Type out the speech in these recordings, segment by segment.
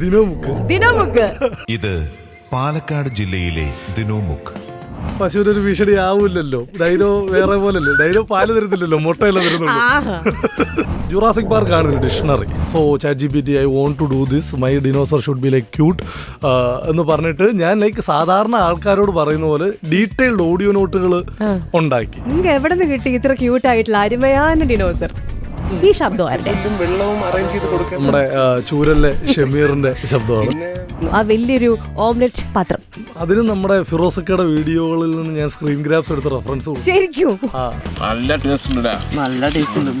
ദിനമുക്ക്. ദിനമുക്ക്. ഇത് പാലക്കാട് ജില്ലയിലെ ദിനോമുക്ക്. പശുവിന് ഒരു ഭീഷണി ആവൂല്ലോ ഡൈനോ വേറെ പോലല്ലേ? ഡൈനോ പാൽ തരുന്നില്ലല്ലോ മുട്ടയല്ല തരുന്നുള്ളൂ. ആഹാ. ജുറാസിക് പാർക്ക് ആണ് ഇതിന്റെ dictionary. So chat G P T I want to do this my dinosaur should be like cute എന്ന് പറഞ്ഞിട്ട് ഞാൻ ലൈക്ക് സാധാരണ ആൾക്കാരോട് പറയുന്ന പോലെ ഡീറ്റെയിൽഡ് ഓഡിയോ നോട്ടുകൾ ഉണ്ടാക്കി. നിങ്ങൾക്ക് എവിടെ നിന്ന് കിട്ടി ഇത്ര ക്യൂട്ട് ആയിട്ടുള്ള അരുമയാണ് ഡിനോസർ ഈ ശബ്ദമായിരുന്നു വെള്ളവും അറേഞ്ച് ചെയ്ത് കൊടുക്കാൻ നമ്മുടെ ചൂരലിലെ ഷമീറിന്റെ ശബ്ദമാണ്. ആ വലിയൊരു ഓംലെറ്റ് പാത്രം. അതിന് നമ്മുടെ ഫിറോസക്കയുടെ വീഡിയോകളിൽ നിന്ന് ഞാൻ സ്ക്രീൻ ഗ്രാഫ്സ് എടുത്ത റെഫറൻസ് ശരിക്കും? നല്ല ടേസ്റ്റ് ഉണ്ട് നല്ല ടേസ്റ്റ് ഉണ്ട്.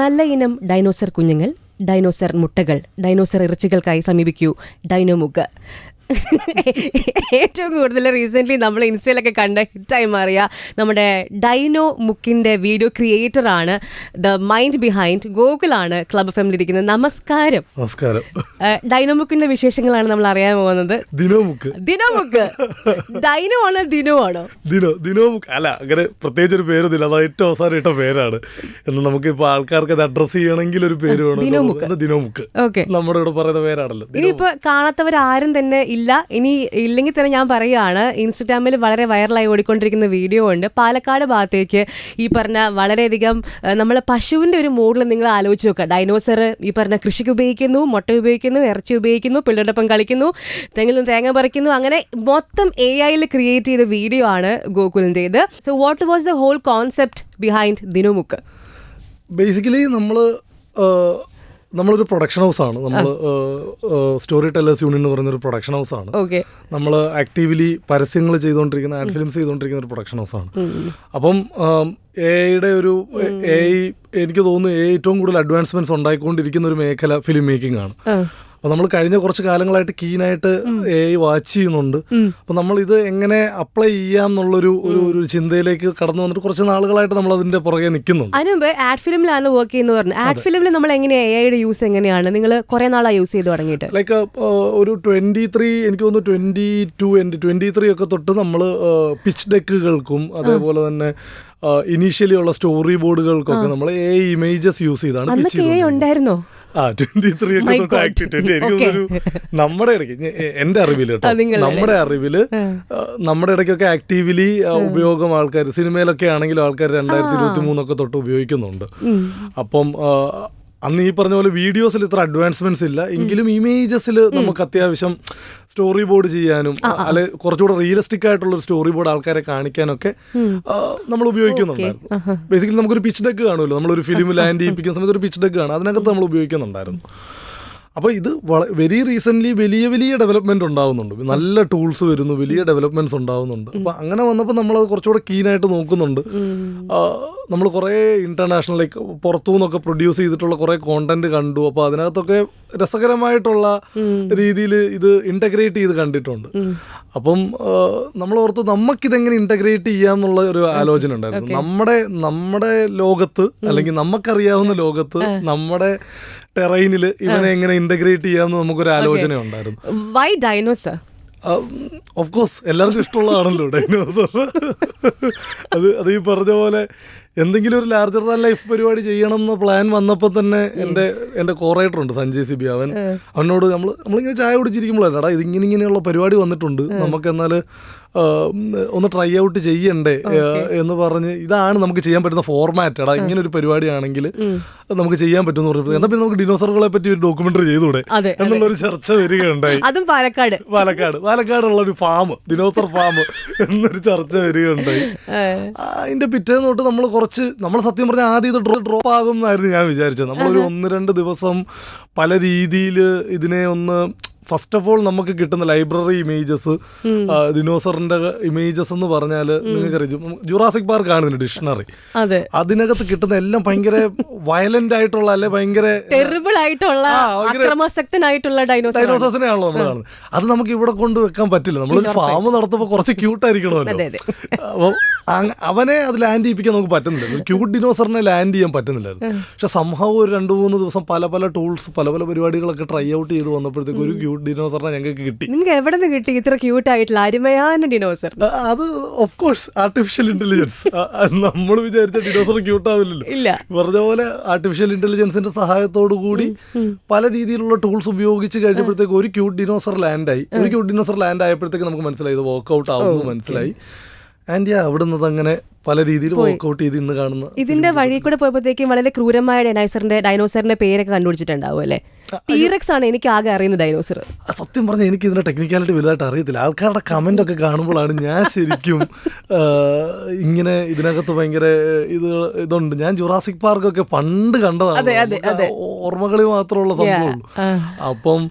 നല്ല ഇനം ഡൈനോസർ കുഞ്ഞുങ്ങൾ ഡൈനോസർ മുട്ടകൾ ഡൈനോസർ ഇറച്ചികൾക്കായി സമീപിക്കൂ. ഡൈനോമുക്ക് ഏറ്റവും കൂടുതൽ റീസെന്റ്ലി നമ്മൾ ഇൻസ്റ്റയിലൊക്കെ കണ്ട ഹിറ്റായി മാറിയ നമ്മുടെ ഡൈനോ മുക്കിന്റെ വീഡിയോ ക്രിയേറ്റർ ആണ് ദ മൈൻഡ് ബിഹൈൻഡ് ഗോകുലാണ് ക്ലബ് ഫാമിലി ഇരിക്കുന്നത് നമസ്കാരം. നമസ്കാരം. ഡൈനോ മുക്കിന്റെ വിശേഷങ്ങളാണ് നമ്മൾ അറിയാൻ പോകുന്നത്. ദിനോമുക്ക് ദിനോമുക്ക് ഡൈനോ ആണോ ദിനോ ആണോ? ദിനോ ദിനോമുക്ക് അല്ല അങ്ങനെ പ്രത്യേകിച്ച് ഒരു പേരൊന്നുമില്ല അത് ഏറ്റവും അവസാനം ഇട്ട പേരാണ്. എന്നാൽ നമുക്ക് ഇപ്പൊ ആൾക്കാർക്ക് അത് അഡ്രസ് ചെയ്യണമെങ്കിൽ ഒരു പേര് വേണം ദിനോമുക്ക്. അത് ദിനോമുക്ക് ഓക്കെ നമ്മുടെ ഇവിടെ പറയുന്ന പേരാണല്ലോ. ഇനിയിപ്പോ കാണാത്തവരാരും തന്നെ ഇല്ല. ഇനി ഇല്ലെങ്കിൽ തന്നെ ഞാൻ പറയുകയാണ് ഇൻസ്റ്റഗ്രാമിൽ വളരെ വൈറലായി ഓടിക്കൊണ്ടിരിക്കുന്ന വീഡിയോ ഉണ്ട്. പാലക്കാട് ഭാഗത്തേക്ക് ഈ പറഞ്ഞ വളരെയധികം നമ്മൾ പശുവിന്റെ ഒരു മോഡൽ നിങ്ങൾ ആലോചിച്ച് നോക്കുക ഡൈനോസർ ഈ പറഞ്ഞ കൃഷിക്ക് ഉപയോഗിക്കുന്നു മുട്ട ഉപയോഗിക്കുന്നു ഇറച്ചി ഉപയോഗിക്കുന്നു പിള്ളേരോടൊപ്പം കളിക്കുന്നു തെങ്ങിൽ നിന്ന് തേങ്ങ പറിക്കുന്നു. അങ്ങനെ മൊത്തം എ ഐയിൽ ക്രിയേറ്റ് ചെയ്ത വീഡിയോ ആണ് ഗോകുലിന്റേത് so what was the whole concept behind ദിനുമുക്ക് basically നമ്മൾ നമ്മളൊരു പ്രൊഡക്ഷൻ ഹൗസ് ആണ്. നമ്മൾ സ്റ്റോറി ടെല്ലേഴ്സ് യൂണിയൻ എന്ന് പറയുന്ന ഒരു പ്രൊഡക്ഷൻ ഹൗസ് ആണ്. ഓക്കെ. നമ്മൾ ആക്റ്റീവ്ലി പരസ്യങ്ങൾ ചെയ്തുകൊണ്ടിരിക്കുന്ന ആഡ് ഫിലിംസ് ചെയ്തുകൊണ്ടിരിക്കുന്ന ഒരു പ്രൊഡക്ഷൻ ഹൗസ് ആണ്. അപ്പം എയുടെ ഒരു എ എനിക്ക് തോന്നുന്നു എ ഏറ്റവും കൂടുതൽ അഡ്വാൻസ്മെന്റ്സ് ഉണ്ടായിക്കൊണ്ടിരിക്കുന്ന ഒരു മേഖല ഫിലിം മേക്കിംഗ് ആണ് അപ്പോൾ നമ്മൾ കഴിഞ്ഞ കുറച്ച് കാലങ്ങളായിട്ട് കീനായിട്ട് എ വാച്ച് ചെയ്യുന്നുണ്ട്. അപ്പോൾ നമ്മൾ ഇത് എങ്ങനെ അപ്ലൈ ചെയ്യാം എന്നുള്ളൊരു ഒരു ഒരു ചിന്തയിലേക്ക് കടന്നു വന്നിട്ട് കുറച്ച് നാളുകളായിട്ട് നമ്മൾ അതിന്റെ പുറകെ നിൽക്കുന്നുണ്ട്. അതിനു മുമ്പ് ആഡ് ഫിലിമിലാണ് വർക്ക് ചെയ്യുന്നത് പറഞ്ഞു ആഡ് ഫിലിമിൽ നമ്മൾ എങ്ങനെയാണ് എ ഐയുടെ യൂസ് എങ്ങനെയാണ്? നിങ്ങൾ കുറെ നാളായി യൂസ് ചെയ്ത് തുടങ്ങിയിട്ട്. ലൈക്ക് ഒരു ട്വന്റി ത്രീ എനിക്ക് തോന്നുന്നു ട്വന്റി ടു ട്വന്റി ത്രീ ഒക്കെ തൊട്ട് നമ്മൾ പിച്ച് ഡെക്കുകൾക്കും അതേപോലെ തന്നെ ഇനീഷ്യലി ഉള്ള സ്റ്റോറി ബോർഡുകൾക്കൊക്കെ നമ്മൾ എ ഇമേജസ് യൂസ് ചെയ്താണ്. ഉണ്ടായിരുന്നോ? ആ ട്വന്റി ത്രീ ഒക്കെ തൊട്ട് ആക്റ്റീവ് ട്വന്റി എനിക്ക് Okay. തോന്നുന്നു നമ്മുടെ ഇടയ്ക്ക് എന്റെ അറിവിൽ കേട്ടോ. നമ്മുടെ അറിവിൽ നമ്മുടെ ഇടയ്ക്കൊക്കെ ആക്റ്റീവ്ലി ഉപയോഗം ആൾക്കാർ സിനിമയിലൊക്കെ ആണെങ്കിലും ആൾക്കാർ രണ്ടായിരത്തി ഇരുപത്തി മൂന്നൊക്കെ തൊട്ട് ഉപയോഗിക്കുന്നുണ്ട്. അപ്പം അന്ന് ഈ പറഞ്ഞ പോലെ വീഡിയോസിൽ ഇത്ര അഡ്വാൻസ്മെന്റ്സ് ഇല്ല. എങ്കിലും ഇമേജസിൽ നമുക്ക് അത്യാവശ്യം സ്റ്റോറി ബോർഡ് ചെയ്യാനും അല്ലെ കുറച്ചുകൂടെ റിയലിസ്റ്റിക് ആയിട്ടുള്ള ഒരു സ്റ്റോറി ബോർഡ് ആൾക്കാരെ കാണിക്കാനൊക്കെ ഒക്കെ നമ്മൾ ഉപയോഗിക്കുന്നുണ്ടായിരുന്നു. ബേസിക്കലി നമുക്കൊരു പിച്ച് ഡെക്ക് കാണുമല്ലോ. നമ്മളൊരു ഫിലിം ലാൻഡ് ചെയ്യിപ്പിക്കുന്ന സമയത്ത് ഒരു പിച്ച് ഡെക്ക് കാണും. അതിനകത്ത് നമ്മൾ ഉപയോഗിക്കുന്നുണ്ടായിരുന്നു. അപ്പോൾ ഇത് വെരി റീസെന്റ്ലി വലിയ വലിയ ഡെവലപ്മെന്റ് ഉണ്ടാവുന്നുണ്ട്. നല്ല ടൂൾസ് വരുന്നു വലിയ ഡെവലപ്മെന്റ്സ് ഉണ്ടാവുന്നുണ്ട്. അപ്പോൾ അങ്ങനെ വന്നപ്പോൾ നമ്മളത് കുറച്ചുകൂടെ കീനായിട്ട് നോക്കുന്നുണ്ട്. നമ്മൾ കുറേ ഇന്റർനാഷണൽ ലൈക്ക് പുറത്തു നിന്നൊക്കെ പ്രൊഡ്യൂസ് ചെയ്തിട്ടുള്ള കുറേ കോണ്ടന്റ് കണ്ടു. അപ്പോൾ അതിനകത്തൊക്കെ രസകരമായിട്ടുള്ള രീതിയിൽ ഇത് ഇന്റഗ്രേറ്റ് ചെയ്ത് കണ്ടിട്ടുണ്ട്. അപ്പം നമ്മൾ ഓർത്ത് നമുക്കിതെങ്ങനെ ഇന്റഗ്രേറ്റ് ചെയ്യാന്നുള്ള ഒരു ആലോചന ഉണ്ടായിരുന്നു. നമ്മുടെ നമ്മുടെ ലോകത്ത് അല്ലെങ്കിൽ നമുക്കറിയാവുന്ന ലോകത്ത് നമ്മുടെ ടെറൈനിൽ ഇവനെ എങ്ങനെ ഇന്റഗ്രേറ്റ് ചെയ്യാമെന്ന് നമുക്കൊരു ആലോചന ഉണ്ടായിരുന്നു. വൈ ഡൈനോസർ ഓഫ് കോഴ്സ് എല്ലാവർക്കും ഇഷ്ടമുള്ളതാണല്ലോ ഡൈനോസർ അത് അത് ഈ പറഞ്ഞ പോലെ എന്തെങ്കിലും ഒരു ലാർജർ ദാൻ ലൈഫ് പരിപാടി ചെയ്യണം എന്ന പ്ലാൻ വന്നപ്പോൾ തന്നെ എന്റെ എന്റെ കോറേറ്റർ ഉണ്ട് സഞ്ജയ് സിബി അവൻ. അവനോട് നമ്മൾ നമ്മളിങ്ങനെ ചായ കുടിച്ചിരിക്കുമ്പോഴല്ലേടാ ഇതിങ്ങനെ ഇങ്ങനെയുള്ള പരിപാടി വന്നിട്ടുണ്ട്. നമുക്ക് എന്നാൽ ഒന്ന് ട്രൈ ഔട്ട് ചെയ്യണ്ടേ എന്ന് പറഞ്ഞ് ഇതാണ് നമുക്ക് ചെയ്യാൻ പറ്റുന്ന ഫോർമാറ്റ് എടാ. ഇങ്ങനെ ഒരു പരിപാടിയാണെങ്കിൽ നമുക്ക് ചെയ്യാൻ പറ്റുമെന്ന് പറഞ്ഞപ്പോൾ എന്നാൽ പിന്നെ നമുക്ക് ഡിനോസറുകളെ പറ്റി ഒരു ഡോക്യുമെന്ററി ചെയ്തൂടെ എന്നുള്ള എന്നുള്ളൊരു ചർച്ച വരികയുണ്ടായി. അതും പാലക്കാട്. പാലക്കാട്. പാലക്കാടുള്ള ഒരു ഫാം ദിനോസർ ഫാം എന്നൊരു ചർച്ച വരികയുണ്ടായി. അതിന്റെ പിറ്റേന്ന് തൊട്ട് നമ്മൾ കുറച്ച് നമ്മൾ സത്യം പറഞ്ഞാൽ ആദ്യം ഇത് ഡ്രോപ്പ് ആകും എന്നായിരുന്നു ഞാൻ വിചാരിച്ചത്. നമ്മളൊരു ഒന്ന് രണ്ട് ദിവസം പല രീതിയിൽ ഇതിനെ ഒന്ന് ഫസ്റ്റ് ഓഫ് ഓൾ നമുക്ക് കിട്ടുന്ന ലൈബ്രറി ഇമേജസ് ദിനോസറിന്റെ ഇമേജസ് എന്ന് പറഞ്ഞാൽ നിങ്ങൾക്കറിയാം. ജുറാസിക് പാർക്ക് ആണ് ഇതിന്റെ ഡിക്ഷണറി അതെ. അതിനകത്ത് കിട്ടുന്ന എല്ലാം ഭയങ്കര വയലന്റ് ആയിട്ടുള്ള അല്ലെ ഭയങ്കര ടെറിബിൾ ആയിട്ടുള്ള അക്രമാസക്തനായിട്ടുള്ള ഡൈനോസർ ആണല്ലോ നമ്മൾ കാണുന്നത്. അത് നമുക്ക് ഇവിടെ കൊണ്ട് വെക്കാൻ പറ്റില്ല. നമ്മൾ ഫാം നടത്തുമ്പോൾ കുറച്ച് ക്യൂട്ട് ആയിരിക്കണമല്ലോ. അതെ. അവനെ അത് ലാൻഡ് ചെയ്യിപ്പിക്കാൻ നമുക്ക് പറ്റുന്നില്ല. ക്യൂട്ട് ഡിനോസറിനെ ലാൻഡ് ചെയ്യാൻ പറ്റുന്നില്ല പക്ഷെ സംഭവം ഒരു രണ്ട് മൂന്ന് ദിവസം പല പല ടൂൾസ് പല പല പരിപാടികളൊക്കെ ട്രൈ ഔട്ട് ചെയ്ത് വന്നപ്പോഴത്തേക്ക് ഒരു ക്യൂട്ട് ഡിനോസറിനെ ഞങ്ങൾക്ക് കിട്ടി. നിങ്ങൾക്ക് എവിടെ നിന്ന് കിട്ടി? ഇത്ര ക്യൂട്ട് ആയിട്ടുള്ള അരുമയാന ഡിനോസർ അത് ഓഫ് കോഴ്സ് ആർട്ടിഫിഷ്യൽ ഇന്റലിജൻസ് നമ്മൾ വിചാരിച്ച ഡിനോസർ ക്യൂട്ട് ആവില്ലല്ലോ. ഇല്ല. പറഞ്ഞ പോലെ ആർട്ടിഫിഷ്യൽ ഇന്റലിജൻസിന്റെ സഹായത്തോടു കൂടി പല രീതിയിലുള്ള ടൂൾസ് ഉപയോഗിച്ച് കഴിഞ്ഞപ്പോഴത്തേക്ക് ഒരു ക്യൂട്ട് ഡിനോസർ ലാൻഡ് ആയി. ഒരു ക്യൂട്ട് ഡിനോസർ ലാൻഡ് ആയപ്പോഴത്തേക്ക് നമുക്ക് മനസ്സിലായി ഇത് വർക്ക്ഔട്ട് ആവുമെന്ന് മനസ്സിലായി. ആൻഡ് യാ അവിടെ നിന്ന് അങ്ങനെ പല രീതിയിൽ വർക്ക്ഔട്ട് ചെയ്ത് ഇന്ന് കാണുന്ന ഇതിന്റെ വഴി കൂടെ പോയപ്പോഴത്തേക്കും വളരെ ക്രൂരമായ ഡൈനോസറിന്റെ ഡൈനോസറിന്റെ പേരൊക്കെ കണ്ടുപിടിച്ചിട്ടുണ്ടാവും അല്ലേ? ടീറക്സ് ആണ് എനിക്ക് ആകെ അറിയുന്ന ഡൈനോസർ സത്യം പറഞ്ഞാൽ എനിക്ക് ഇതിന്റെ ടെക്നിക്കാലിറ്റി വലുതായിട്ട് അറിയത്തില്ല. ആൾക്കാരുടെ കമന്റ് ഒക്കെ കാണുമ്പോഴാണ് ഞാൻ ശരിക്കും ഇങ്ങനെ ഇതിനകത്ത് ഭയങ്കര ഇത് ഇതുണ്ട്. ഞാൻ ജുറാസിക് പാർക്കൊക്കെ പണ്ട് കണ്ടതാണ്. ഓർമ്മകളിൽ മാത്രമുള്ള സംഭവം അപ്പം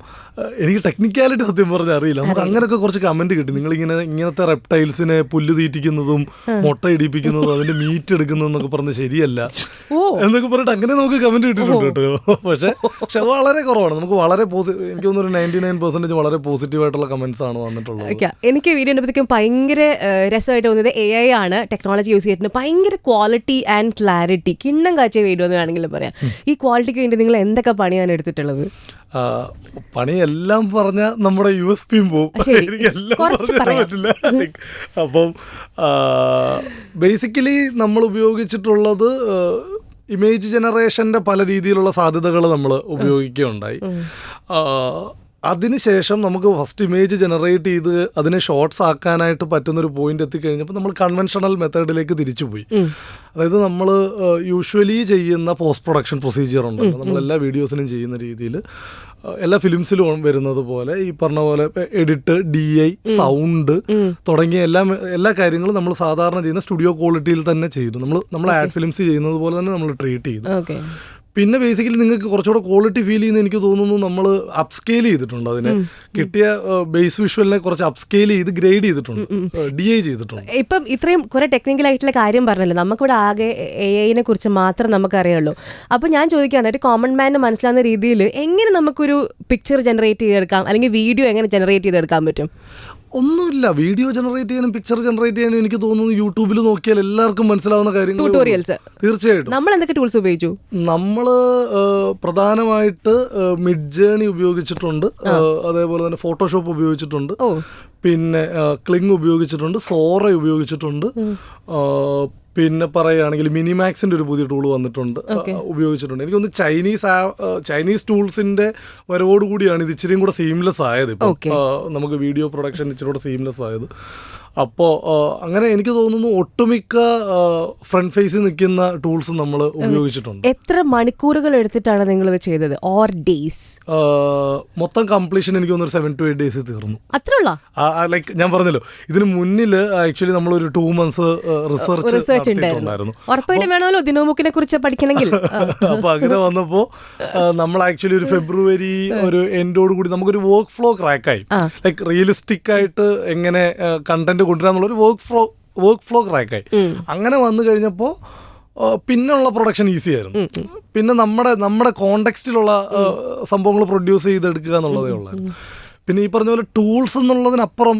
എനിക്ക് ടെക്നിക്കാലിറ്റി സത്യം പറഞ്ഞാൽ അറിയില്ല. നമുക്ക് അങ്ങനെയൊക്കെ കുറച്ച് കമന്റ് കിട്ടി. നിങ്ങൾ ഇങ്ങനെ ഇങ്ങനത്തെ റെപ്റ്റൈൽസിനെ പുല്ല് തീറ്റിക്കുന്നതും മുട്ട ഇടിപ്പിക്കുന്നതും അതിന്റെ മീറ്റ് എടുക്കുന്നതും എന്നൊക്കെ പറഞ്ഞ് ശരിയല്ല. എന്നൊക്കെ പറഞ്ഞിട്ട് അങ്ങനെ നമുക്ക് കമന്റ് കിട്ടിയിട്ടുണ്ട് കേട്ടോ. പക്ഷെ പക്ഷെ അത് വളരെ കുറവാണ്. നമുക്ക് വളരെ പോസിറ്റീവ് എനിക്ക് തോന്നുന്നു ഒരു നയന്റി നയൻ പെർസെന്റേജ് വളരെ പോസിറ്റീവ് ആയിട്ടുള്ള കമന്റ്സ് ആണ് വന്നിട്ടുള്ളത്. ഓക്കെ. എനിക്ക് വീഡിയോ കണ്ടപ്പോഴത്തേക്കും ഭയങ്കര രസമായിട്ട് തോന്നിയത് എ ഐ ആണ്. ടെക്നോളജി യൂസ് ചെയ്തിട്ട് ഭയങ്കര ക്വാളിറ്റി ആൻഡ് ക്ലാരിറ്റി കിണ്ണം കാഴ്ച വീഡിയോ എന്ന് വേണമെങ്കിലും പറയാം. ഈ ക്വാളിറ്റിക്ക് വേണ്ടി നിങ്ങൾ എന്തൊക്കെ പണിയാണ് എടുത്തിട്ടുള്ളത്? പണിയെല്ലാം പറഞ്ഞ നമ്മുടെ യു എസ് പിയും പോവും. എനിക്ക് എല്ലാം പറഞ്ഞു. പറ്റില്ല. അപ്പം ബേസിക്കലി നമ്മൾ ഉപയോഗിച്ചിട്ടുള്ളത് ഇമേജ് ജനറേഷന്റെ പല രീതിയിലുള്ള സാധ്യതകൾ നമ്മൾ ഉപയോഗിക്കുകയുണ്ടായി. അതിനുശേഷം നമുക്ക് ഫസ്റ്റ് ഇമേജ് ജനറേറ്റ് ചെയ്ത് അതിനെ ഷോർട്സ് ആക്കാനായിട്ട് പറ്റുന്ന ഒരു പോയിന്റ് എത്തിക്കഴിഞ്ഞപ്പോൾ നമ്മൾ കൺവെൻഷണൽ മെത്തേഡിലേക്ക് തിരിച്ചുപോയി അതായത് നമ്മൾ യൂഷ്വലി ചെയ്യുന്ന പോസ്റ്റ് പ്രൊഡക്ഷൻ പ്രൊസീജിയർ ഉണ്ട് നമ്മൾ എല്ലാ വീഡിയോസിനും ചെയ്യുന്ന രീതിയിൽ എല്ലാ ഫിലിംസിലും വരുന്നത് പോലെ ഈ പറഞ്ഞ പോലെ എഡിറ്റ് ഡി ഐ സൗണ്ട് തുടങ്ങിയ എല്ലാ എല്ലാ കാര്യങ്ങളും നമ്മൾ സാധാരണ ചെയ്യുന്ന സ്റ്റുഡിയോ ക്വാളിറ്റിയിൽ തന്നെ ചെയ്തു. നമ്മൾ നമ്മൾ ആഡ് ഫിലിംസ് ചെയ്യുന്നത് പോലെ തന്നെ നമ്മൾ ട്രീറ്റ് ചെയ്തു. പിന്നെ ബേസിക്കലി നിങ്ങൾക്ക് കുറച്ചുകൂടെ ക്വാളിറ്റി ഫീൽ ചെയ്യുന്ന എനിക്ക് തോന്നുന്നു നമ്മൾ അപ്സ്കെയിൽ ചെയ്തിട്ടുണ്ട് അതിനെ. കിട്ടിയ ബേസ് വിഷ്വലിനെ കുറച്ച് അപ്സ്കെയിൽ ചെയ്ത് ഗ്രേഡ് ചെയ്തിട്ടുണ്ട്. ഡി എ ചെയ്തിട്ടുണ്ട്. ഇപ്പം ഇത്രയും കുറെ ടെക്നിക്കൽ ആയിട്ടുള്ള കാര്യം പറഞ്ഞല്ലോ. നമുക്കിവിടെ ആകെ എ ഐനെ കുറിച്ച് മാത്രം നമുക്കറിയുള്ളൂ. അപ്പോൾ ഞാൻ ചോദിക്കുകയാണ് ഒരു കോമൺ മാന് മനസ്സിലാവുന്ന രീതിയിൽ എങ്ങനെ നമുക്കൊരു പിക്ചർ ജനറേറ്റ് ചെയ്തെടുക്കാം? അല്ലെങ്കിൽ വീഡിയോ എങ്ങനെ ജനറേറ്റ് ചെയ്തെടുക്കാൻ പറ്റും? ഒന്നുമില്ല. വീഡിയോ ജനറേറ്റ് ചെയ്യാനും പിക്ചർ ജനറേറ്റ് ചെയ്യാനും എനിക്ക് തോന്നുന്നു യൂട്യൂബിൽ നോക്കിയാൽ എല്ലാവർക്കും മനസ്സിലാവുന്ന കാര്യങ്ങൾ ട്യൂട്ടോറിയൽസ് തീർച്ചയായിട്ടും. നമ്മൾ എന്തൊക്കെ ടൂൾസ് ഉപയോഗിച്ചു? നമ്മൾ പ്രധാനമായിട്ട് മിഡ് ജേണി ഉപയോഗിച്ചിട്ടുണ്ട്. അതേപോലെ തന്നെ ഫോട്ടോഷോപ്പ് ഉപയോഗിച്ചിട്ടുണ്ട്. പിന്നെ ക്ലിങ് ഉപയോഗിച്ചിട്ടുണ്ട്. സോറ ഉപയോഗിച്ചിട്ടുണ്ട്. പിന്നെ പറയുകയാണെങ്കിൽ മിനിമാക്സിന്റെ ഒരു പുതിയ ടൂൾ വന്നിട്ടുണ്ട് ഉപയോഗിച്ചിട്ടുണ്ട്. എനിക്കൊന്ന് ചൈനീസ് ചൈനീസ് ടൂൾസിന്റെ വരവോടുകൂടിയാണ് ഇത് ഇച്ചിരിയും കൂടെ സീംലെസ് ആയത് ഇപ്പം. നമുക്ക് വീഡിയോ പ്രൊഡക്ഷൻ ഇച്ചിരി കൂടെ സീംലെസ് ആയത്. അപ്പോൾ അങ്ങനെ എനിക്ക് തോന്നുന്നു ഒട്ടുമിക്ക ഫ്രണ്ട് ഫേസിൽ നിൽക്കുന്ന ടൂൾസ് നമ്മൾ ഉപയോഗിച്ചിട്ടുണ്ട്. എത്ര മണിക്കൂറുകൾ എടുത്തിട്ടാണ് നിങ്ങൾ ഇത് ചെയ്തത് ഓർ ഡേയ്സ് മൊത്തം കംപ്ലീഷൻ എനിക്ക് തോന്നുന്നു സെവൻ ടു എയ്റ്റ് ഡേയ്സ് തീർന്നു. അത്രയുള്ള? ലൈക്ക് ഞാൻ പറഞ്ഞല്ലോ ഇതിന് മുന്നിൽ ആക്ച്വലി നമ്മൾ ഒരു ടു മന്ത്സ് റിസർച്ച് റിസർച്ച് ഉണ്ടായിരുന്നു. ഉറപ്പായിട്ടും വേണമല്ലോ ദിനോമുക്കിനെ കുറിച്ച് പഠിക്കണമെങ്കിൽ. അങ്ങനെ വന്നപ്പോ നമ്മൾ ആക്ച്വലി ഒരു ഫെബ്രുവരി ഒരു എൻഡോട് കൂടി നമുക്കൊരു വർക്ക് ഫ്ലോ ക്രാക്ക് ആയി ലൈക്ക് റിയലിസ്റ്റിക് ആയിട്ട് എങ്ങനെ കണ്ടന്റ് കൊണ്ടുവരാന്നുള്ള ഒരു വർക്ക് ഫ്ലോ വർക്ക് ഫ്ലോ ക്രാക്കായി അങ്ങനെ വന്നു കഴിഞ്ഞപ്പോൾ പിന്നെയുള്ള പ്രൊഡക്ഷൻ ഈസി ആയിരുന്നു. പിന്നെ നമ്മുടെ നമ്മുടെ കോണ്ടെക്സ്റ്റിലുള്ള സംഭവങ്ങൾ പ്രൊഡ്യൂസ് ചെയ്തെടുക്കുക എന്നുള്ളതേ ഉള്ളായിരുന്നു. പിന്നെ ഈ പറഞ്ഞ പോലെ ടൂൾസ് എന്നുള്ളതിനപ്പുറം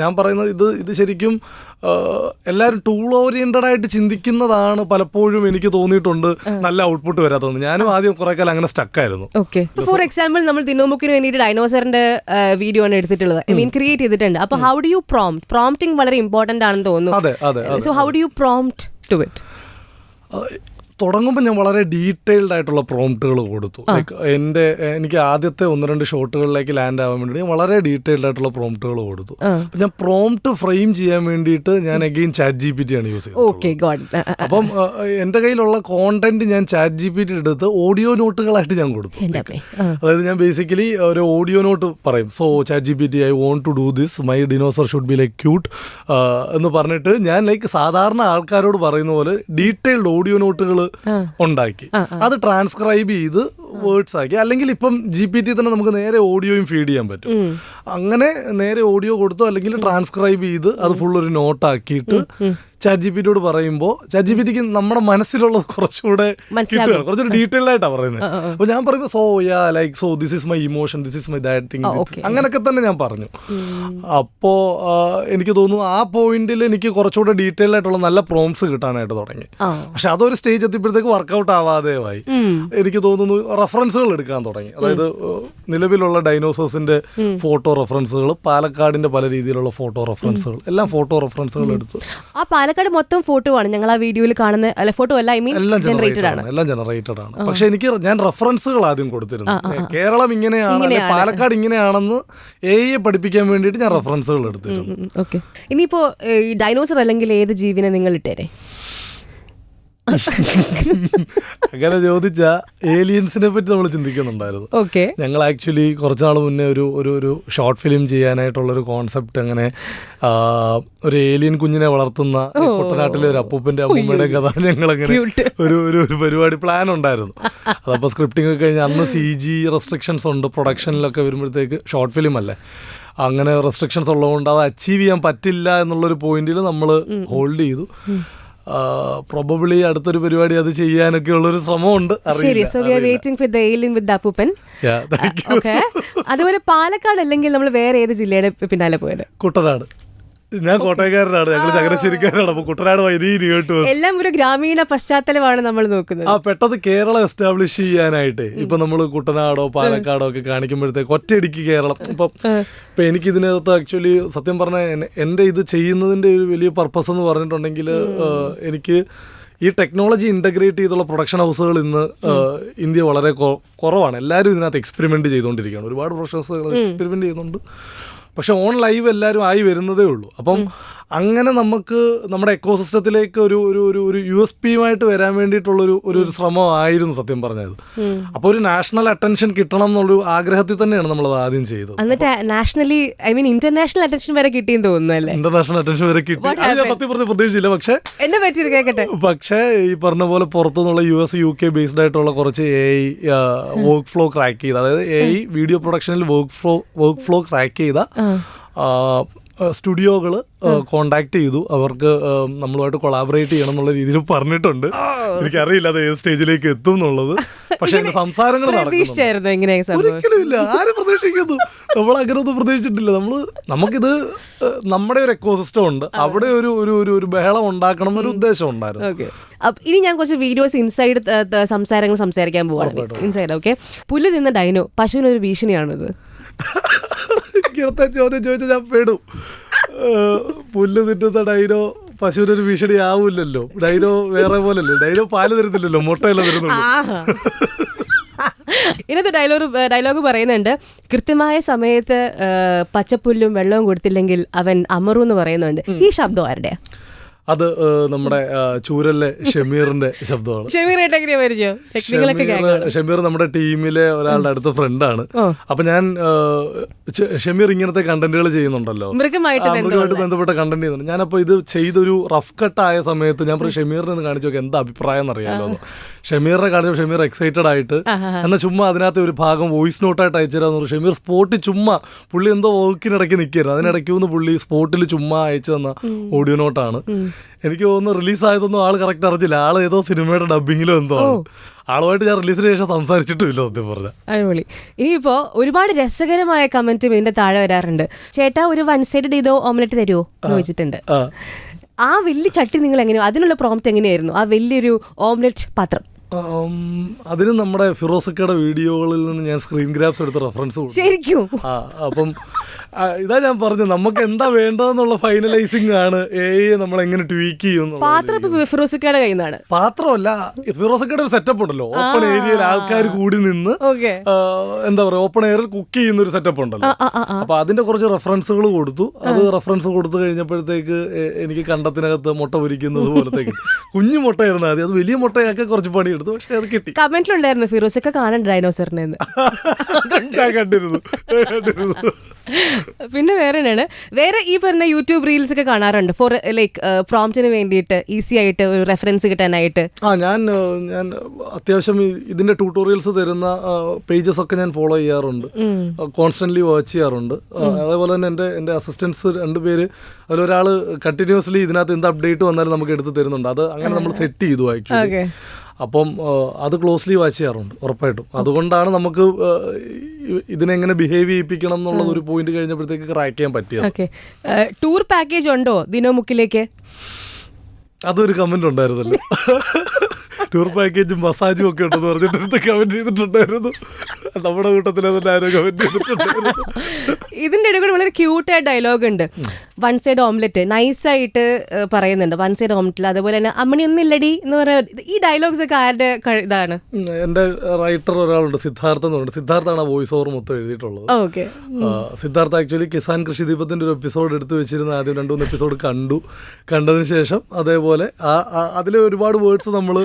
ഞാൻ പറയുന്നത് ഇത് ഇത് ശരിക്കും എല്ലാവരും ടൂൾ ഓറിയന്റഡ് ആയിട്ട് ചിന്തിക്കുന്നതാണ് പലപ്പോഴും എനിക്ക് തോന്നിയിട്ടുണ്ട് നല്ല ഔട്ട്പുട്ട് വരാത്തത് ഞാനും ആദ്യം കുറെ കാലം അങ്ങനെ സ്റ്റക്കായിരുന്നു ഓക്കെ ഫോർ എക്സാമ്പിൾ നമ്മൾ ദിനോമുക്കിന് വേണ്ടിയിട്ട് ഡൈനോസറിന്റെ വീഡിയോ ആണ് എടുത്തിട്ടുള്ളത്. ഐ മീൻ ക്രിയേറ്റ് ചെയ്തിട്ടുണ്ട്. അപ്പൊ how do you prompt prompting വളരെ ഇമ്പോർട്ടന്റ് ആണെന്ന് തോന്നുന്നു. അതെ അതെ അതെ so how do you prompt to it തുടങ്ങുമ്പോൾ ഞാൻ വളരെ ഡീറ്റെയിൽഡ് ആയിട്ടുള്ള പ്രോംപ്റ്റുകൾ കൊടുത്തു. ലൈക്ക് എന്റെ എനിക്ക് ആദ്യത്തെ ഒന്ന് രണ്ട് ഷോട്ടുകളിലേക്ക് ലാൻഡ് ആവാൻ വേണ്ടി ഞാൻ വളരെ ഡീറ്റെയിൽഡ് ആയിട്ടുള്ള പ്രോംപ്റ്റുകൾ കൊടുത്തു. അപ്പം ഞാൻ പ്രോംപ്റ്റ് ഫ്രെയിം ചെയ്യാൻ വേണ്ടിയിട്ട് ഞാൻ again chat G P T ആണ് യൂസ് ചെയ്തത് അപ്പം എന്റെ കയ്യിലുള്ള കോണ്ടന്റ് ഞാൻ ചാറ്റ് ജി പി ടി എടുത്ത് ഓഡിയോ നോട്ടുകളായിട്ട് ഞാൻ കൊടുത്തു. അതായത് ഞാൻ ബേസിക്കലി ഒരു ഓഡിയോ നോട്ട് പറയും. So chat G P T I want to do this my dinosaur should be like cute എന്ന് പറഞ്ഞിട്ട് ഞാൻ ലൈക്ക് സാധാരണ ആൾക്കാരോട് പറയുന്ന പോലെ ഡീറ്റെയിൽഡ് ഓഡിയോ നോട്ടുകൾ ഉണ്ടാക്കി. അത് ട്രാൻസ്ക്രൈബ് ചെയ്ത് വേർഡ്സ് ആക്കി. അല്ലെങ്കിൽ ഇപ്പം ജി പി ടി തന്നെ നമുക്ക് നേരെ ഓഡിയോയും ഫീഡ് ചെയ്യാൻ പറ്റും. അങ്ങനെ നേരെ ഓഡിയോ കൊടുത്തു അല്ലെങ്കിൽ ട്രാൻസ്ക്രൈബ് ചെയ്ത് അത് ഫുൾ ഒരു നോട്ടാക്കിയിട്ട് ചാറ്റ് ജി പിയോട് പറയുമ്പോൾ ചാറ്റ് ജി പിക്ക് നമ്മുടെ മനസ്സിലുള്ളത് കുറച്ചുകൂടെ കുറച്ചുകൂടി കിട്ടുകയാണ് കുറച്ചൊരു ഡീറ്റെയിൽഡ് ആയിട്ടാണ് പറയുന്നത് അപ്പോൾ ഞാൻ പറയുന്നത് so yeah like so this is my emotion this is my that thing അങ്ങനൊക്കെ അങ്ങനെയൊക്കെ തന്നെ ഞാൻ പറഞ്ഞു. അപ്പോ എനിക്ക് തോന്നുന്നു ആ പോയിന്റിൽ എനിക്ക് കുറച്ചുകൂടെ ഡീറ്റെയിൽ ആയിട്ടുള്ള നല്ല പ്രോംസ് കിട്ടാനായിട്ട് തുടങ്ങി. പക്ഷെ അതൊരു സ്റ്റേജ് എത്തിയപ്പോഴത്തേക്ക് വർക്കൗട്ട് ആവാതെയായി എനിക്ക് തോന്നുന്നു റഫറൻസുകൾ എടുക്കാൻ തുടങ്ങി. അതായത് നിലവിലുള്ള ഡൈനോസേഴ്സിന്റെ ഫോട്ടോ റഫറൻസുകൾ പാലക്കാടിന്റെ പല രീതിയിലുള്ള ഫോട്ടോ റഫറൻസുകൾ എല്ലാം ഫോട്ടോ റഫറൻസുകൾ എടുത്തു. ആ പാലക്കാട് മൊത്തം ഫോട്ടോ ആണ്. ഞങ്ങൾ ആ വീഡിയോയിൽ കാണുന്ന അല്ല ഫോട്ടോ അല്ല ഐ മീൻ ജനറേറ്റഡ് ആണ്. എല്ലാം ജനറേറ്റഡ് ആണ്. പക്ഷെ എനിക്ക് ഞാൻ റെഫറൻസുകൾ ആദ്യം കൊടുത്തിരുന്നു. കേരളം ഇങ്ങനെയാണ് പാലക്കാട് ഇങ്ങനെയാണെന്ന് എ പഠിപ്പിക്കാൻ വേണ്ടിയിട്ട് ഞാൻ റെഫറൻസുകൾ എടുത്തിരുന്നു. ഓക്കെ ഇനിയിപ്പോ ഡൈനോസർ അല്ലെങ്കിൽ ഏത് ജീവിനെ നിങ്ങൾ ഇട്ടേരെ? അങ്ങനെ ചോദിച്ച ഏലിയൻസിനെ പറ്റി നമ്മൾ ചിന്തിക്കുന്നുണ്ടായിരുന്നു. ഓക്കെ. ഞങ്ങൾ ആക്ച്വലി കുറച്ച് നാൾ മുന്നേ ഒരു ഒരു ഒരു ഷോർട്ട് ഫിലിം ചെയ്യാനായിട്ടുള്ള ഒരു കോൺസെപ്റ്റ് അങ്ങനെ ഒരു ഏലിയൻ കുഞ്ഞിനെ വളർത്തുന്ന കുട്ടനാട്ടിലെ ഒരു അപ്പൂപ്പന്റെ അമ്മൂമ്മയുടെ കഥ ഞങ്ങൾ അങ്ങനെ ഒരു ഒരു ഒരു പരിപാടി പ്ലാൻ ഉണ്ടായിരുന്നു. അതപ്പോൾ സ്ക്രിപ്റ്റിംഗ് ഒക്കെ കഴിഞ്ഞ് അന്ന് സി ജി റെസ്ട്രിക്ഷൻസ് ഉണ്ട് പ്രൊഡക്ഷനിലൊക്കെ വരുമ്പോഴത്തേക്ക് ഷോർട്ട് ഫിലിം അല്ലേ? അങ്ങനെ റെസ്ട്രിക്ഷൻസ് ഉള്ളതുകൊണ്ട് അത് അച്ചീവ് ചെയ്യാൻ പറ്റില്ല എന്നുള്ളൊരു പോയിന്റിൽ നമ്മൾ ഹോൾഡ് ചെയ്തു. പ്രോബബിളി അടുത്തൊരു പരിപാടി അത് ചെയ്യാനൊക്കെ ഉള്ളൊരു ശ്രമമുണ്ട്. ശരി അറിയില്ല. So we are waiting for the with. Okay അതുപോലെ പാലക്കാട് അല്ലെങ്കിൽ നമ്മൾ വേറെ ഏത് ജില്ലയുടെ പിന്നാലെ പോയത്? കുട്ടനാട്. ഞാൻ കോട്ടയക്കാരനാണ്. ഞങ്ങൾ ചങ്ങനാശ്ശേരിക്കാരാണ്. അപ്പൊ കുട്ടനാട് വൈദ്യുതി കേട്ടു എല്ലാം ഒരു ഗ്രാമീണ പശ്ചാത്തലമാണ് നമ്മൾ നോക്കുന്നത്. ആ പെട്ടെന്ന് കേരളം എസ്റ്റാബ്ലിഷ് ചെയ്യാനായിട്ട്. ഇപ്പൊ നമ്മൾ കുട്ടനാടോ പാലക്കാടോ ഒക്കെ കാണിക്കുമ്പോഴത്തേക്ക് ഒറ്റയടിക്ക് കേരളം. ഇപ്പൊ ഇപ്പൊ എനിക്ക് ഇതിനകത്ത് ആക്ച്വലി സത്യം പറഞ്ഞ എന്റെ ഇത് ചെയ്യുന്നതിന്റെ ഒരു വലിയ പർപ്പസ് എന്ന് പറഞ്ഞിട്ടുണ്ടെങ്കിൽ എനിക്ക് ഈ ടെക്നോളജി ഇന്റഗ്രേറ്റ് ചെയ്തുള്ള പ്രൊഡക്ഷൻ ഹൗസുകൾ ഇന്ന് ഇന്ത്യ വളരെ കുറവാണ്. എല്ലാവരും ഇതിനകത്ത് എക്സ്പെരിമെന്റ് ചെയ്തുകൊണ്ടിരിക്കുകയാണ്. ഒരുപാട് പ്രൊഡക്ഷൻ ഹൗസുകൾ എക്സ്പെരിമെന്റ് ചെയ്യുന്നുണ്ട്. പക്ഷെ ഓൺ ലൈവ് എല്ലാവരും ആയി വരുന്നതേ ഉള്ളൂ. അപ്പം അങ്ങനെ നമുക്ക് നമ്മുടെ എക്കോസിസ്റ്റത്തിലേക്ക് ഒരു ഒരു ഒരു ഒരു യു എസ് പിയുമായിട്ട് വരാൻ വേണ്ടിയിട്ടുള്ളൊരു ഒരു ഒരു ശ്രമമായിരുന്നു സത്യം പറഞ്ഞത്. അപ്പോൾ ഒരു നാഷണൽ അറ്റൻഷൻ കിട്ടണം എന്നുള്ളൊരു ആഗ്രഹത്തിൽ തന്നെയാണ് നമ്മളത് ആദ്യം ചെയ്തത്. എന്നിട്ട് nationally I mean international attention വരെ കിട്ടിയെന്ന് തോന്നുന്നു അല്ലേ? ഇന്റർനാഷണൽ അറ്റൻഷൻ വരെ കിട്ടി. അത് സത്യം പറഞ്ഞ് പ്രതീക്ഷിച്ചില്ല. പക്ഷേ എന്നെ പറ്റിയത് കേൾക്കട്ടെ പക്ഷേ ഈ പറഞ്ഞ പോലെ പുറത്തുനിന്നുള്ള U S U K based ആയിട്ടുള്ള കുറച്ച് A I work flow crack ചെയ്ത. അതായത് A I video പ്രൊഡക്ഷനിൽ work flow work flow crack ചെയ്ത സ്റ്റുഡിയോകൾ കോണ്ടാക്ട് ചെയ്തു. അവർക്ക് നമ്മളുമായിട്ട് കൊളാബറേറ്റ് ചെയ്യണം എന്നുള്ള രീതിയിൽ പറഞ്ഞിട്ടുണ്ട്. എനിക്കറിയില്ല അത് ഏത് സ്റ്റേജിലേക്ക് എത്തും എന്നുള്ളത്. പക്ഷെ സംസാരങ്ങൾ ഒരിക്കലും ഇല്ല. ആരും പ്രതീക്ഷിക്കുന്നു. നമ്മൾ അങ്ങനെ ഒന്നും പ്രതീക്ഷിച്ചിട്ടില്ല. നമ്മൾ നമുക്കിത് നമ്മുടെ ഒരു എക്കോസിസ്റ്റം ഉണ്ട്. അവിടെ ഒരു ഒരു ഒരു ഒരു ബഹളം ഉണ്ടാക്കണം എന്നൊരു ഉദ്ദേശം ഉണ്ടായിരുന്നു. ഇനി ഞാൻ കുറച്ച് വീഡിയോസ് ഇൻസൈഡ് സംസാരങ്ങൾ സംസാരിക്കാൻ പോവാണ്. ഇൻസൈഡ് ഓക്കെ പുല്ല് നിന്ന ഡൈനോ പശുവിനൊരു ഭീഷണിയാണിത് ഇങ്ങനത്തെ ചോദ്യം ചോദിച്ചാൽ ഞാൻ പെടും. പുല്ല് തിന്നുന്ന ഡൈനോ പശുവിനൊരു ഭീഷണി ആവില്ലല്ലോ. ഡൈനോ വേറെ പോലല്ലോ? ഡൈനോ പാൽ തരുന്നില്ലല്ലോ മുട്ടയല്ല തരുന്നുള്ളൂ. ഇതിനകത്ത് ഡയലോഗ് ഡയലോഗ് പറയുന്നുണ്ട് കൃത്യമായ സമയത്ത് പച്ചപ്പുല്ലും വെള്ളവും കൊടുത്തില്ലെങ്കിൽ അവൻ അമറു എന്ന് പറയുന്നുണ്ട് ഈ ശബ്ദം ആരുടെയാ? അത് നമ്മുടെ ചൂരലിലെ ഷമീറിന്റെ ശബ്ദമാണ്. ഷമീർ നമ്മുടെ ടീമിലെ ഒരാളുടെ അടുത്ത ഫ്രണ്ടാണ്. അപ്പൊ ഞാൻ ഷമീർ ഇങ്ങനത്തെ കണ്ടന്റുകൾ ചെയ്യുന്നുണ്ടല്ലോ. മൃഗമായിട്ട് ബന്ധപ്പെട്ട കണ്ടന്റ് ചെയ്യുന്നുണ്ട്. ഞാനപ്പോ ഇത് ചെയ്തൊരു റഫ് കട്ട് ആയ സമയത്ത് ഞാൻ പറയും ഷമീറിനെ കാണിച്ചു നോക്കി എന്താ അഭിപ്രായം എന്ന്. ഷമീറിനെ കാണിച്ചപ്പോൾ ഷമീർ എക്സൈറ്റഡ് ആയിട്ട് എന്നാൽ ചുമ്മാ അതിനകത്ത് ഒരു ഭാഗം വോയിസ് നോട്ടായിട്ട് അയച്ചു തരാന്ന് പറഞ്ഞു ഷമീർ സ്പോട്ടിൽ ചുമ്മാ പുള്ളി എന്തോ വർക്കിനിടയ്ക്ക് നിൽക്കരുത് അതിനിടയ്ക്ക് ഒന്ന് പുള്ളി സ്പോട്ടിൽ ചുമ്മാ അയച്ചു തന്ന ഓഡിയോ നോട്ടാണ് എനിക്ക് തോന്നുന്നു റിലീസ് ആയതൊന്നും ആൾ കറക്റ്റ് അറിഞ്ഞില്ല. ആൾ ഏതോ സിനിമയുടെ ഡബിങ്ങിലോ എന്തോ ആളുമായിട്ട് ഞാൻ റിലീസിന് ശേഷം സംസാരിച്ചിട്ടില്ല സത്യം പറഞ്ഞ. അടിപൊളി. ഇനിയിപ്പോ ഒരുപാട് രസകരമായ കമന്റും ഇതിന്റെ താഴെ വരാറുണ്ട്. ചേട്ടാ ഒരു വൺ സൈഡഡ് ഇതോ ഓംലെറ്റ് തരുമോ എന്ന് ചോദിച്ചിട്ടുണ്ട് ആ. വലിയ ചട്ടി നിങ്ങൾ എങ്ങനെയാ? അതിനുള്ള പ്രോംപ്റ്റ് എങ്ങനെയായിരുന്നു? ആ വലിയൊരു ഓംലെറ്റ് പാത്രം. അതിന് നമ്മുടെ ഫിറോസക്കയുടെ വീഡിയോകളിൽ നിന്ന് ഞാൻ സ്ക്രീൻ ഗ്രാഫ്സ് എടുത്ത് റെഫറൻസ് ശരിക്കും? അപ്പം ഇതാ ഞാൻ പറഞ്ഞു നമുക്ക് എന്താ വേണ്ടതെന്നുള്ള ഫൈനലൈസിങ് ആണ് എ നമ്മൾ എങ്ങനെ ട്വീക്ക് ചെയ്യും എന്നുള്ളത്. പാത്രം ഫിറോസിക്കയുടെ കയ്യിൽ നിന്നാണ്. പാത്രമല്ല ഫിറോസക്കയുടെ ഒരു സെറ്റപ്പ് ഉണ്ടല്ലോ. ഓപ്പൺ ഏരിയയിൽ ആൾക്കാർ കൂടി നിന്ന് എന്താ പറയാ ഓപ്പൺ എയറിൽ കുക്ക് ചെയ്യുന്ന ഒരു സെറ്റപ്പ് ഉണ്ടല്ലോ. അപ്പൊ അതിന്റെ കുറച്ച് റെഫറൻസുകൾ കൊടുത്തു. അത് റെഫറൻസ് കൊടുത്തു കഴിഞ്ഞപ്പോഴത്തേക്ക് എനിക്ക് കണ്ടത്തിനകത്ത് മുട്ട പൊരിക്കുന്നത് പോലത്തേക്ക്. കുഞ്ഞു മുട്ടയായിരുന്നു ആദ്യം. അത് വലിയ മുട്ടയൊക്കെ കുറച്ച് പണിയെടുത്തു. പക്ഷെ അത് കിട്ടി. കമന്റിലുണ്ടായിരുന്നു ഫിറോസിക്ക കാണണ്ട ഡൈനോസറിനെ കണ്ടിരുന്നു. പിന്നെ വേറെ ആണ് വേറെ ഈ പറഞ്ഞ യൂട്യൂബ് റീൽസ് ഒക്കെ കാണാറുണ്ട്. ഫോർ ലൈക്ക് പ്രോംപ്റ്റിന് വേണ്ടിയിട്ട് ഈസി ആയിട്ട് ഒരു റെഫറൻസ് കിട്ടാനായിട്ട്. ആ ഞാൻ ഞാൻ അത്യാവശ്യം ഇതിന്റെ ട്യൂട്ടോറിയൽസ് തരുന്ന പേജസ് ഒക്കെ ഞാൻ ഫോളോ ചെയ്യാറുണ്ട്. കോൺസ്റ്റന്റ്ലി വാച്ച് ചെയ്യാറുണ്ട്. അതേപോലെ തന്നെ എന്റെ എന്റെ അസിസ്റ്റൻസ് രണ്ടുപേര് അതിലൊരാൾ കണ്ടിന്യൂസ്ലി ഇതിനകത്ത് എന്ത് അപ്ഡേറ്റ് വന്നാലും നമുക്ക് എടുത്ത് തരുന്നുണ്ട്. അത് അങ്ങനെ നമ്മൾ സെറ്റ് ചെയ്തു ആക്ച്വലി. അപ്പം അത് ക്ലോസ്ലി വാച്ച് ചെയ്യാറുണ്ട് ഉറപ്പായിട്ടും. അതുകൊണ്ടാണ് നമുക്ക് ഇതിനെങ്ങനെ ബിഹേവ് ചെയ്യിപ്പിക്കണം എന്നുള്ളത് ഒരു പോയിന്റ് കഴിഞ്ഞപ്പോഴത്തേക്ക് ക്രാക്ക് ചെയ്യാൻ പറ്റിയത്. ടൂർ പാക്കേജ് ഉണ്ടോ ദിനോമുക്കിലേക്ക്? അതൊരു കമന്റ് ഉണ്ടായിരുന്നല്ലോ. ടൂർ പാക്കേജും മസാജും ഒക്കെ ഉണ്ടെന്ന് പറഞ്ഞിട്ട് കമന്റ് ചെയ്തിട്ടുണ്ടായിരുന്നു. നമ്മുടെ കൂട്ടത്തിൽ തന്നെ ആരോ കമന്റ് ചെയ്തിട്ടുണ്ടായിരുന്നു. ഇതിന്റെ ഇടയിൽ കൂടെ വളരെ ക്യൂട്ടായ ഡയലോഗ് ഉണ്ട്. വൺ സൈഡ് ഓംലെറ്റ് നൈസായിട്ട് പറയുന്നുണ്ട്. വൺ സൈഡ് ഓംലെറ്റിൽ അതുപോലെ തന്നെ അമ്മണി ഒന്നില്ലടി എന്ന് പറയുന്നത് ഈ ഡയലോഗ്സ് ഒക്കെ ആരുടെ ഇതാണ്? എന്റെ എന്റെ റൈറ്റർ ഒരാളുണ്ട് സിദ്ധാർത്ഥ എന്ന് പറഞ്ഞിട്ട്. സിദ്ധാർത്ഥാണ് ആ വോയിസ് ഓവർ മൊത്തം എഴുതിയിട്ടുള്ളത്. ഓക്കെ. സിദ്ധാർത്ഥ ആക്ച്വലി കിസാൻ കൃഷി ദീപത്തിന്റെ ഒരു എപ്പിസോഡ് എടുത്തു വെച്ചിരുന്ന ആദ്യം രണ്ടു മൂന്ന് എപ്പിസോഡ് കണ്ടു. കണ്ടതിന് ശേഷം അതേപോലെ അതിലെ ഒരുപാട് വേർഡ്സ് നമ്മൾ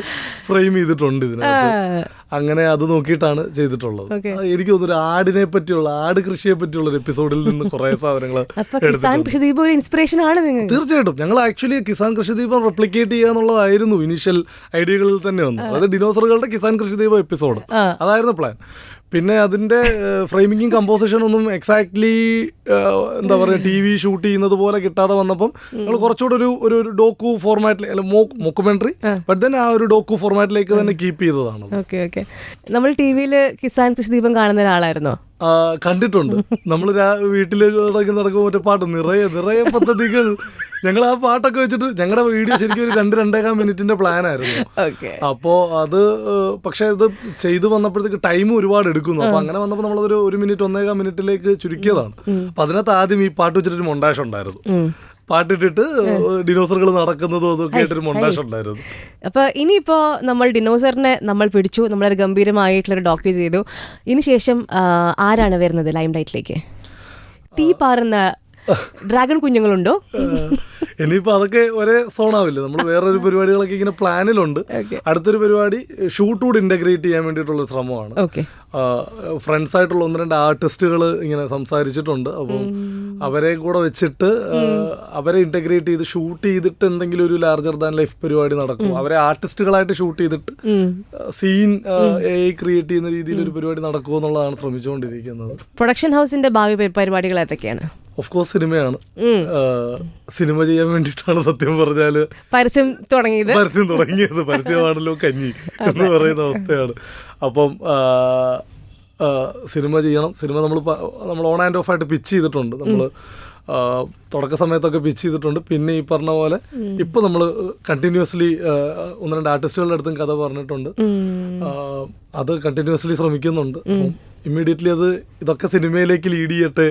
ഫ്രെയിം ചെയ്തിട്ടുണ്ട് ഇതിനകത്ത്. അങ്ങനെ അത് നോക്കിയിട്ടാണ് ചെയ്തിട്ടുള്ളത്. എനിക്ക് തോന്നുന്നു ആടിനെ പറ്റിയുള്ള ആട് കൃഷിയെ പറ്റിയുള്ള ഒരു എപ്പിസോഡിൽ നിന്ന് കുറെ സാധനങ്ങൾ ഇൻസ്പിറേഷൻ ആണ് നിങ്ങൾ തീർച്ചയായിട്ടും. ഞങ്ങൾ ആക്ച്വലി കിസാൻ കൃഷിദീപം റെപ്ലിക്കേറ്റ് ചെയ്യുക എന്നുള്ളതായിരുന്നു ഇനിഷ്യൽ ഐഡിയകളിൽ തന്നെ ഒന്ന് അതായത് ഡിനോസറുകളുടെ കിസാൻ കൃഷിദീപം എപ്പിസോഡ് അതായിരുന്നു പ്ലാൻ പിന്നെ അതിന്റെ ഫ്രെയിമിങ്ങും കമ്പോസിഷനും ഒന്നും എക്സാക്ട്ലി എന്താ പറയുക ടി വി ഷൂട്ട് ചെയ്യുന്നത് പോലെ കിട്ടാതെ വന്നപ്പം നമ്മൾ കുറച്ചുകൂടെ ഒരു ഒരു ഡോക്കു ഫോർമാറ്റിൽ മൊക്കുമെന്ററി ബട്ട് ദെൻ ആ. ഒരു ഡോക്കു ഫോർമാറ്റിലേക്ക് തന്നെ കീപ്പ് ചെയ്തതാണ് ഓക്കെ ഓക്കെ. നമ്മൾ ടി വിയിൽ കിസാൻ കൃഷിദീപം കാണുന്ന ഒരാളായിരുന്നോ? കണ്ടിട്ടുണ്ട്. നമ്മൾ വീട്ടിൽ നടക്കുന്ന നടക്കുമ്പോൾ മറ്റേ പാട്ട് നിറയെ നിറയെ പദ്ധതികൾ. ഞങ്ങൾ ആ പാട്ടൊക്കെ വെച്ചിട്ട് ഞങ്ങളുടെ വീഡിയോ ശരിക്കും ഒരു രണ്ട് രണ്ടേകാൽ മിനിറ്റിന്റെ പ്ലാൻ ആയിരുന്നു. അപ്പോ അത് പക്ഷെ ഇത് ചെയ്തു വന്നപ്പോഴത്തേക്ക് ടൈം ഒരുപാട് എടുക്കുന്നു. അപ്പൊ അങ്ങനെ വന്നപ്പോൾ നമ്മളതൊരു ഒരു മിനിറ്റ് ഒന്നേകാൽ മിനിറ്റിലേക്ക് ചുരുക്കിയതാണ്. അപ്പൊ അതിനകത്ത് ആദ്യം ഈ പാട്ട് വെച്ചിട്ടൊരു മൊണ്ടാഷ് ഉണ്ടായിരുന്നു. പാട്ടിട്ടിട്ട് ഡിനോസറുകൾ നടക്കുന്നതും അതൊക്കെ ആയിട്ടൊരു മൊണ്ടാഷ് ഉണ്ടായിരുന്നു. അപ്പൊ ഇനിയിപ്പോ നമ്മൾ ഡിനോസറിനെ നമ്മൾ പിടിച്ചു നമ്മളൊരു ഗംഭീരമായിട്ടുള്ളൊരു ഡോക്യു ചെയ്തു. ഇനി ശേഷം ആരാണ് വരുന്നത് ലൈം ലൈറ്റിലേക്ക് തീ പാറുന്ന ഡ്രാഗൺ കുഞ്ഞുങ്ങളുണ്ടോ? ഇനിയിപ്പോ അതൊക്കെ ഒരേ സോണാവില്ലേ നമ്മൾ വേറൊരു പരിപാടികളൊക്കെ ഇങ്ങനെ പ്ലാനിലുണ്ട്. അടുത്തൊരു പരിപാടി ഷൂട്ട് കൂടി ഇന്റഗ്രേറ്റ് ചെയ്യാൻ വേണ്ടിയിട്ടുള്ള ശ്രമമാണ്. ഫ്രണ്ട്സ് ആയിട്ടുള്ള ഒന്ന് രണ്ട് ആർട്ടിസ്റ്റുകൾ ഇങ്ങനെ സംസാരിച്ചിട്ടുണ്ട്. അപ്പം അവരെ കൂടെ വെച്ചിട്ട് അവരെ ഇന്റഗ്രേറ്റ് ചെയ്ത് ഷൂട്ട് ചെയ്തിട്ട് എന്തെങ്കിലും ഒരു ലാർജർ ദാൻ ലൈഫ് പരിപാടി നടക്കും. അവരെ ആർട്ടിസ്റ്റുകളായിട്ട് ഷൂട്ട് ചെയ്തിട്ട് സീൻ എ ക്രിയേറ്റ് ചെയ്യുന്ന രീതിയിൽ ഒരു പരിപാടി നടക്കുമോ എന്നുള്ളതാണ് ശ്രമിച്ചുകൊണ്ടിരിക്കുന്നത്. പ്രൊഡക്ഷൻ ഹൗസിന്റെ ഭാവി പരിപാടികൾ ഏതൊക്കെയാണ്? ഓഫ് കോഴ്സ് സിനിമയാണ്. സിനിമ ചെയ്യാൻ വേണ്ടിയിട്ടാണ് സത്യം പറഞ്ഞാൽ പരസ്യം തുടങ്ങിയത്. പരസ്യം തുടങ്ങിയത്. പരസ്യമാണല്ലോ കഞ്ഞി എന്ന് പറയുന്ന അവസ്ഥയാണ്. അപ്പം സിനിമ ചെയ്യണം. സിനിമ നമ്മൾ നമ്മൾ ഓൺ ആൻഡ് ഓഫ് ആയിട്ട് പിച്ച് ചെയ്തിട്ടുണ്ട്. നമ്മൾ തുടക്ക സമയത്തൊക്കെ പിച്ച് ചെയ്തിട്ടുണ്ട്. പിന്നെ ഈ പറഞ്ഞ പോലെ ഇപ്പൊ നമ്മൾ കണ്ടിന്യൂസ്ലി ഒന്ന് രണ്ട് ആർട്ടിസ്റ്റുകളുടെ അടുത്തും കഥ പറഞ്ഞിട്ടുണ്ട്. അത് കണ്ടിന്യൂസ്ലി ശ്രമിക്കുന്നുണ്ട്. ഇമ്മീഡിയറ്റ്ലി അത് ഇതൊക്കെ സിനിമയിലേക്ക് ലീഡ് ചെയ്യട്ടെ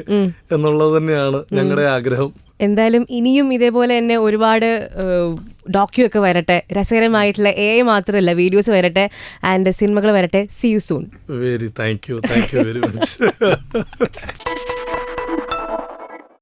എന്നുള്ളത് തന്നെയാണ് ഞങ്ങളുടെ ആഗ്രഹം. എന്തായാലും ഇനിയും ഇതേപോലെ തന്നെ ഒരുപാട് ഡോക്യു ഒക്കെ വരട്ടെ. രസകരമായിട്ടുള്ള എ മാത്രമല്ല വീഡിയോസ് വരട്ടെ. ആൻഡ് സിനിമകൾ വരട്ടെ. See you soon very thank you thank you very much